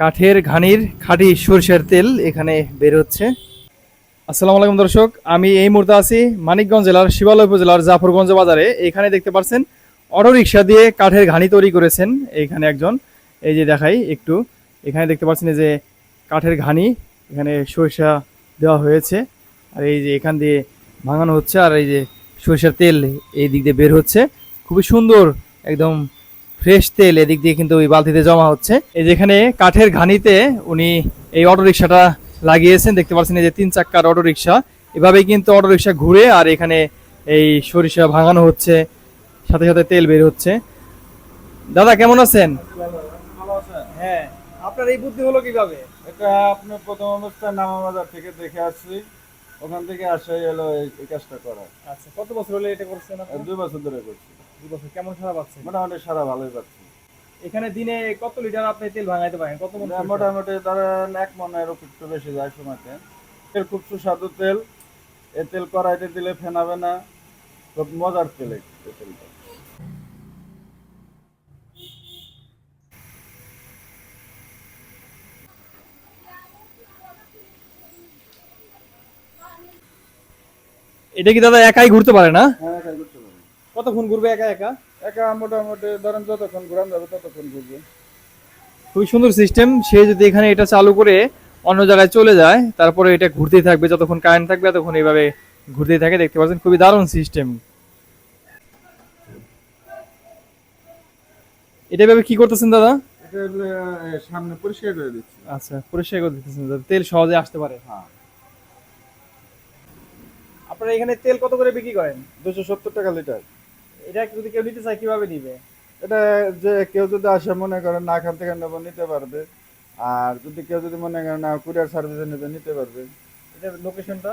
কাঠের ঘানির খাঁটি সরষের তেল এখানে বের হচ্ছে। আসসালামু আলাইকুম দর্শক, আমি এই মুহূর্তে আছি মানিকগঞ্জ জেলার শিবালয় উপজেলার জাফরগঞ্জ বাজারে। এখানে দেখতে পাচ্ছেন অটো রিক্সা দিয়ে কাঠের ঘানি তৈরি করেছেন এইখানে একজন। এই যে দেখাই একটু, এখানে দেখতে পাচ্ছেন যে কাঠের ঘানি, এখানে সরিষা দেওয়া হয়েছে। আর এই যে এখান দিয়ে ভাঙানো হচ্ছে, আর এই যে সরিষার তেল এই দিক দিয়ে বের হচ্ছে। খুবই সুন্দর, একদম ফ্রেশ তেল এদিক দিয়ে কিন্তু ওই বালতিতে জমা হচ্ছে। এই যেখানে কাঠের ঘানিতে উনি এই অটো রিক্সাটা লাগিয়েছেন দেখতে পাচ্ছেন এই যে তিন চাক্কার অটো রিক্সা এভাবেই কিন্তু অটো রিক্সা ঘুরে আর এখানে এই সরিষা ভাঙানো হচ্ছে সাথে সাথে তেল বের হচ্ছে। দাদা কেমন আছেন? ভালো আছেন? হ্যাঁ আপনার এই বুদ্ধি হলো কীভাবে? এটা আপনি প্রথম অবস্থায় নামা বাজার থেকে দেখে আসছি। ওখান থেকে আসাই হলো এই কাজটা করা। আচ্ছা কত বছর হলো এটা করছেন দুই বছর ধরে করছি। বছর কেমন খারাপ আছে মোটামুটি সারা ভালোই পাচ্ছি। এখানে দিনে কত লিটার আপনি তেল ভাঙাইতে পারেন? কত মন মোটামুটি ধরেন এক মনের একটু বেশি যায় সময়তে। এর খুব সুস্বাদু তেল। এ তেল কড়াইতে দিলে ফেনাবে না। খুব মজার তেল তেলটা। এটা কি দাদা একাই ঘুরতে পারে না? হ্যাঁ একাই পারি। কতক্ষণ ঘুরবে একা একা? একা মোটামুটি ধরেন যতক্ষণ ঘুরান যাবে ততক্ষণ ঘুরবে। খুবই সুন্দর সিস্টেম সে যদি এখানে এটা চালু করে অন্য জায়গায় চলে যায় তারপরে এটা ঘুরতেই থাকবে যতক্ষণ কারেন্ট থাকবে ততক্ষণ এইভাবে ঘুরতেই থাকে। দেখতে পাচ্ছেন খুবই দারুণ সিস্টেম এটা এভাবে কি করতেছেন দাদা? সামনে পরিষ্কার করে দিচ্ছি। আচ্ছা পরিষ্কার করে দিতেছেন যাতে তেল সহজে আসতে পারে। হ্যাঁ। আপনারা এখানে তেল কত করে বিক্রি করেন? দুশো সত্তর টাকা লিটার। এটা যদি কেউ নিতে চায় কীভাবে নিবে? এটা যে কেউ যদি আসে মনে করেন না এখান থেকে নেব নিতে পারবে। আর যদি কেউ যদি মনে করেন না কুরিয়ার সার্ভিসে নেবে নিতে পারবে। এটা লোকেশনটা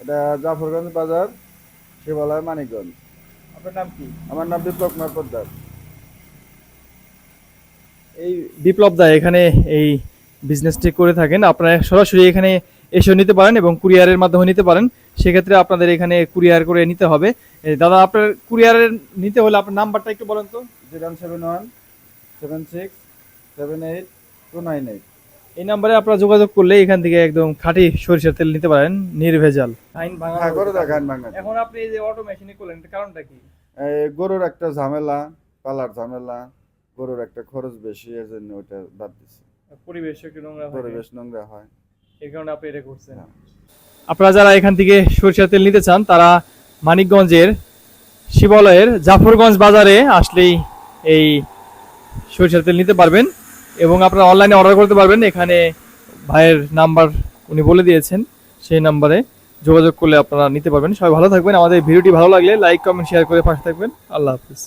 এটা জাফরগঞ্জ বাজার শিবালয় মানিকগঞ্জ। আপনার নাম কি? আমার নাম বিপ্লব কুমার পোদ্দার। এই বিপ্লব দা এখানে এই বিজনেসটি করে থাকেন। আপনারা সরাসরি এখানে এসে নিতে পারেন এবং কুরিয়ারের মাধ্যমে নিতে পারেন। সেক্ষেত্রে আপনাদের এখানে কুরিয়ার করে নিতে হবে। দাদা আপনার কুরিয়ারের নিতে হলে আপনার নাম্বারটা একটু বলেন তো। Zero seven one seven six seven eight two nine eight এই নাম্বারে আপনারা যোগাযোগ করলে এখান থেকে একদম খাঁটি সরিষার তেল নিতে পারেন নির্ভেজাল। হ্যাঁ এখন আপনি এই যে অটো মেশিনে করলেন কারণটা কি? গরুর একটা ঝামেলা পালার ঝামেলা গরুর একটা খরচ বেশি এর জন্য ওটা বাদ দিচ্ছি পরিবেশ একটু নোংরা হয়। পরিবেশ নোংরা হয়। এই কারণে আপনি এটা করছেন। হ্যাঁ। আপনারা যারা এখান থেকে সরিষার তেল নিতে চান, তারা মানিকগঞ্জের শিবালয়ের জাফরগঞ্জ বাজারে আসলেই এই সরিষার তেল নিতে পারবেন এবং আপনারা অনলাইনে অর্ডার করতে পারবেন। এখানে ভাইয়ের নাম্বার উনি বলে দিয়েছেন, সেই নাম্বারে যোগাযোগ করলে আপনারা নিতে পারবেন। সবাই ভালো থাকবেন। আমাদের ভিডিওটি ভালো লাগলে লাইক, কমেন্ট শেয়ার করে পাশে থাকবেন। আল্লাহ হাফিজ।